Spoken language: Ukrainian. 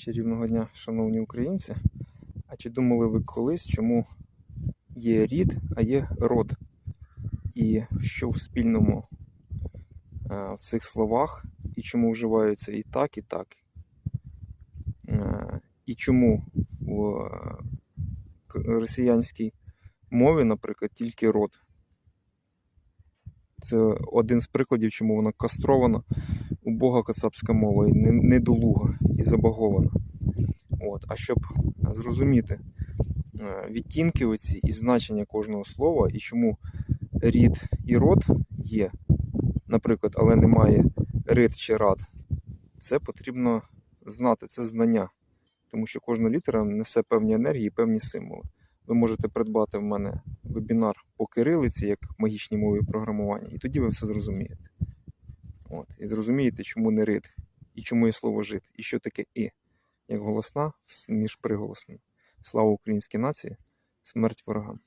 Чарівного дня, шановні українці. А чи думали ви колись, чому є рід, а є род? І що в спільному е, в цих словах, і чому вживаються і так, і так? Е, І чому в е, росіянській мові, наприклад, тільки род? Це один з прикладів, чому вона кастрована, убога кацапська мова, і недолуга і забагована. От. А щоб зрозуміти е, відтінки оці і значення кожного слова, і чому рід і род є, наприклад, але немає рид чи рад, це потрібно знати, це знання. Тому що кожна літера несе певні енергії, певні символи. Ви можете придбати в мене вебінар по кирилиці, як магічній мові програмування, і тоді ви все зрозумієте. От. І зрозумієте, чому не рид, і чому є слово жит, і що таке і, як голосна між приголосними. Слава українській нації, смерть ворогам.